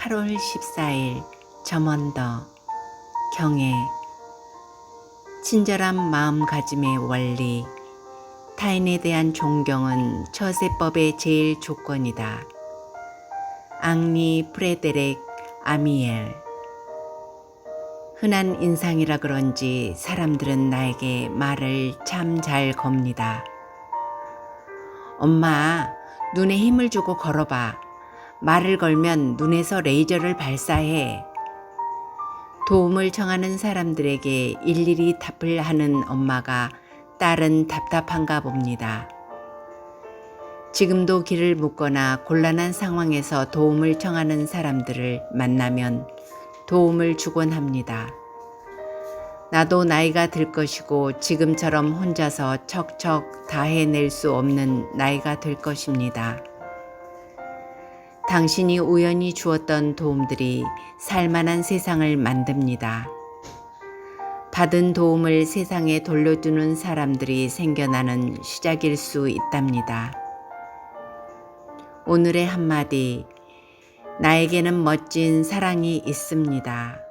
8월 14일 점언더 경애 친절한 마음가짐의 원리 타인에 대한 존경은 처세법의 제일 조건이다. 앙리 프레데렉 아미엘 흔한 인상이라 그런지 사람들은 나에게 말을 참 잘 겁니다. 엄마, 눈에 힘을 주고 걸어봐. 말을 걸면 눈에서 레이저를 발사해. 도움을 청하는 사람들에게 일일이 답을 하는 엄마가 딸은 답답한가 봅니다. 지금도 길을 묻거나 곤란한 상황에서 도움을 청하는 사람들을 만나면 도움을 주곤 합니다. 나도 나이가 들 것이고 지금처럼 혼자서 척척 다 해낼 수 없는 나이가 될 것입니다. 당신이 우연히 주었던 도움들이 살만한 세상을 만듭니다. 받은 도움을 세상에 돌려주는 사람들이 생겨나는 시작일 수 있답니다. 오늘의 한마디, 나에게는 멋진 사랑이 있습니다.